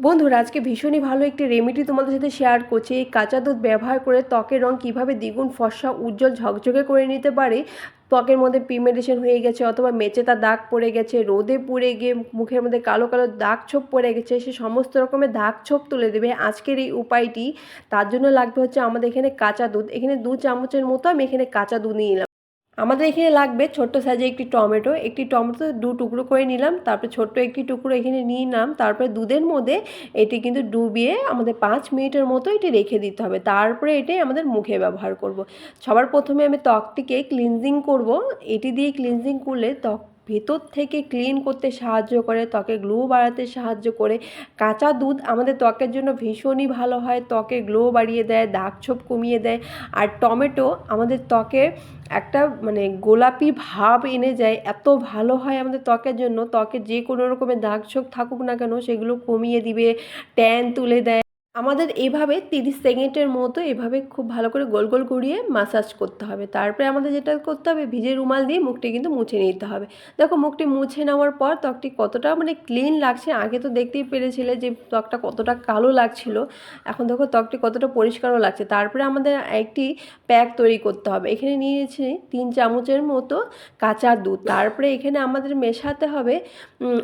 বন্ধুরা, আজকে ভীষণই ভালো একটি রেমেডি তোমাদের সাথে শেয়ার করছি। এই কাঁচা দুধ ব্যবহার করে ত্বকের রং কীভাবে দ্বিগুণ ফর্সা, উজ্জ্বল, ঝকঝকে করে নিতে পারে, ত্বকের মধ্যে পিগমেন্টেশন হয়ে গেছে অথবা মেচেতা দাগ পড়ে গেছে, রোদে পুড়ে গিয়ে মুখের মধ্যে কালো কালো দাগ ছোপ পড়ে গেছে, সে সমস্ত রকমের দাগ ছোপ তুলে দেবে। আজকের এই উপায়টি, তার জন্য লাগবে হচ্ছে আমাদের এখানে কাঁচা দুধ। এখানে দু চামচের মতো আমি এখানে কাঁচা দুধ নিয়ে নিলাম। আমাদের এখানে লাগবে ছোট্ট সাইজে একটি টমেটো। একটি টমেটো দু টুকরো করে নিলাম, তারপরে ছোট্ট একটি টুকরো এখানে নিয়ে নিলাম, তারপরে দুধের মধ্যে এটি কিন্তু ডুবিয়ে আমাদের পাঁচ মিনিটের মতো এটি রেখে দিতে হবে। তারপরে এটি আমাদের মুখে ব্যবহার করব। সবার প্রথমে আমি ত্বকটিকে ক্লিনজিং করব। এটি দিয়ে ক্লিনজিং করলে ত্বক ভেতর থেকে ক্লিন করতে সাহায্য করে, ত্বকে গ্লো বাড়াতে সাহায্য করে। কাঁচা দুধ আমাদের ত্বকের জন্য ভীষণই ভালো হয়, ত্বকে গ্লো বাড়িয়ে দেয়, দাগ ছোপ কমিয়ে দেয়। আর টমেটো আমাদের ত্বকে একটা মানে গোলাপি ভাব এনে যায়, এত ভালো হয় আমাদের ত্বকের জন্য। ত্বকে যে কোনো রকমের দাগ ছোপ থাকুক না কেন, সেগুলো কমিয়ে দিবে ট্যান তুলে দেয়। আমাদের এভাবে তিরিশ সেকেন্ডের মতো এভাবে খুব ভালো করে গোল গোল ঘুরিয়ে মাসাজ করতে হবে। তারপরে আমাদের যেটা করতে হবে, ভিজে রুমাল দিয়ে মুখটি কিন্তু মুছে নিতে হবে। দেখো মুখটি মুছে নেওয়ার পর ত্বকটি কতটা মানে ক্লিন লাগছে, আগে তো দেখতেই পেরেছিলে যে ত্বকটা কতটা কালো লাগছিল, এখন দেখো ত্বকটি কতটা পরিষ্কারও লাগছে। তারপরে আমাদের একটি প্যাক তৈরি করতে হবে। এখানে নিয়েছি তিন চামচের মতো কাঁচা দুধ। তারপরে এখানে আমাদের মেশাতে হবে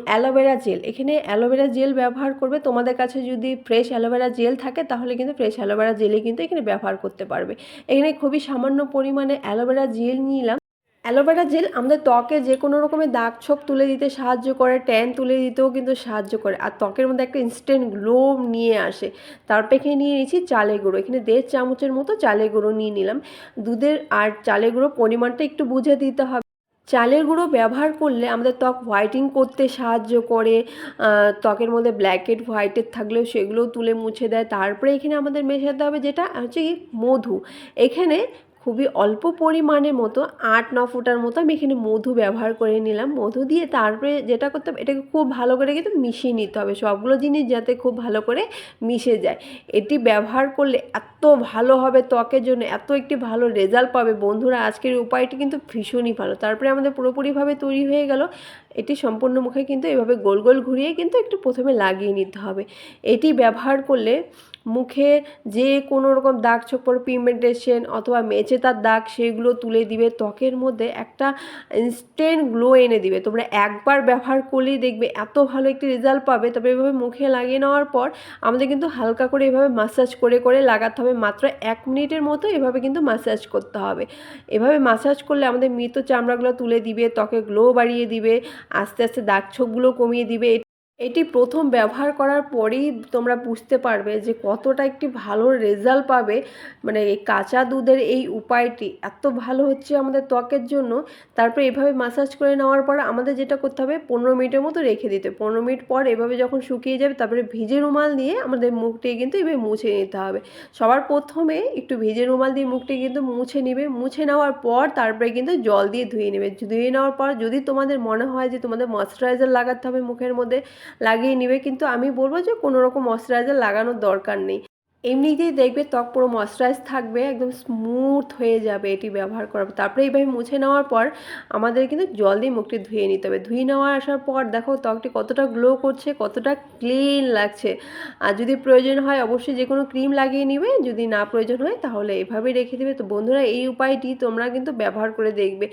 অ্যালোভেরা জেল। এখানে অ্যালোভেরা জেল ব্যবহার করবে। তোমাদের কাছে যদি ফ্রেশ অ্যালোভেরা জেল থাকে, তাহলে কিন্তু ফ্রেশ অ্যালোভেরা জেলই কিন্তু এখানে ব্যবহার করতে পারবে। এখানে খুবই সামান্য পরিমাণে অ্যালোভেরা জেল নিলাম। অ্যালোভেরা জেল আমাদের ত্বকে যে কোনো রকমের দাগ ছোপ তুলে দিতে সাহায্য করে, ট্যান তুলে দিতেও কিন্তু সাহায্য করে। আর ত্বকের মধ্যে একটা ইনস্ট্যান্ট গ্লো নিয়ে আসে। তারপর এখানে নিয়ে নিয়েছি চালে গুঁড়ো। এখানে দেড় চামচের মতো চালে গুঁড়ো নিয়ে নিলাম। দুধের আর চালে গুঁড়ো পরিমাণটা একটু বুঝে দিতে হবে। চালের গুঁড়ো ব্যবহার করলে আমাদের ত্বক হোয়াইটিং করতে সাহায্য করে ত্বকের মধ্যে ব্ল্যাকেট হোয়াইটের থাকলেও সেগুলোও তুলে মুছে দেয়। তারপরে এখানে আমাদের মেশাতে হবে যেটা হচ্ছে কি মধু। এখানে খুবই অল্প পরিমাণের মতো আট, ন ফুটার মতো আমি এখানে মধু ব্যবহার করে নিলাম। মধু দিয়ে তারপরে যেটা করতে হবে, এটাকে খুব ভালো করে কিন্তু মিশিয়ে নিতে হবে। সবগুলো জিনিস যাতে খুব ভালো করে মিশে যায়। এটি ব্যবহার করলে এত ভালো হবে ত্বকের জন্য, এত একটি ভালো রেজাল্ট পাবে। বন্ধুরা, আজকের উপায়টি কিন্তু ভীষণই ভালো। তারপরে আমাদের পুরোপুরিভাবে তৈরি হয়ে গেল। এটি সম্পূর্ণ মুখে কিন্তু এভাবে গোল গোল ঘুরিয়ে কিন্তু একটু প্রথমে লাগিয়ে নিতে হবে। এটি ব্যবহার করলে মুখে যে কোনো রকম দাগ ছোপ পিগমেন্টেশন অথবা মেচেতার দাগ সেগুলো তুলে দিবে। ত্বকের মধ্যে একটা ইনস্ট্যান্ট গ্লো এনে দিবে। তোমরা একবার ব্যবহার করলেই দেখবে এত ভালো একটি রেজাল্ট পাবে। তবে এভাবে মুখে লাগিয়ে নেওয়ার পর আমাদের কিন্তু হালকা করে এভাবে মাসাজ করে করে লাগাতে হবে। মাত্র এক মিনিটের মতো এভাবে কিন্তু মাসাজ করতে হবে। এভাবে মাসাজ করলে আমাদের মৃত চামড়াগুলো তুলে দিবে, ত্বকে গ্লো বাড়িয়ে দিবে, আস্তে আস্তে দাগ, ছোপগুলো কমিয়ে দিবে। এটি প্রথম ব্যবহার করার পরেই তোমরা বুঝতে পারবে যে কতটা একটি ভালো রেজাল্ট পাবে। মানে এই কাঁচা দুধের এই উপায়টি এত ভালো হচ্ছে আমাদের ত্বকের জন্য। তারপর এভাবে মাসাজ করে নেওয়ার পর আমাদের যেটা করতে হবে, পনেরো মিনিটের মতো রেখে দিতে। পনেরো মিনিট পর এভাবে যখন শুকিয়ে যাবে, তারপরে ভিজে রুমাল দিয়ে আমাদের মুখটি কিন্তু এভাবে মুছে নিতে হবে। সবার প্রথমে একটু ভিজে রুমাল দিয়ে মুখটি কিন্তু মুছে নেবে। মুছে নেওয়ার পর তারপরে কিন্তু জল দিয়ে ধুয়ে নেবে। ধুয়ে নেওয়ার পর যদি তোমাদের মনে হয় যে তোমাদের ময়শ্চারাইজার লাগাতে হবে মুখের মধ্যে লাগিয়ে নেবে। কিন্তু আমি বলব যে কোনো রকম ময়শ্চারাইজার লাগানোর দরকার নেই। এমনিতেই দেখবে ত্বক পুরো ময়শ্চারাইজ থাকবে, একদম স্মুথ হয়ে যাবে এটি ব্যবহার করার তারপরে এইভাবে মুছে নেওয়ার পর আমাদের কিন্তু জল দিয়ে মুখটি ধুয়ে নিতে হবে। ধুয়ে নেওয়া আসার পর দেখো ত্বকটি কতটা গ্লো করছে, কতটা ক্লিন লাগছে। আর যদি প্রয়োজন হয় অবশ্যই যে কোনো ক্রিম লাগিয়ে নিবে, যদি না প্রয়োজন হয় তাহলে এভাবেই রেখে দেবে। তো বন্ধুরা, এই উপায়টি তোমরা কিন্তু ব্যবহার করে দেখবে।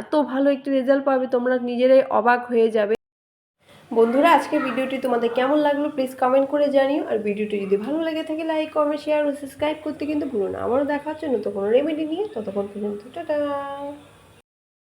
এত ভালো একটি রেজাল্ট পাবে, তোমরা নিজেরাই অবাক হয়ে যাবে। বন্ধুরা আজকে ভিডিওটি তোমাদের কেমন লাগল প্লিজ কমেন্ট করে জানিও। আর ভিডিওটি যদি ভালো লেগে থাকে লাইক কমেন্ট শেয়ার ও সাবস্ক্রাইব করতে কিন্তু ভুলো না। আমারও দেখার জন্য তো কোনো রেমেডি নিয়ে। ততক্ষণ পর্যন্ত, টাটা।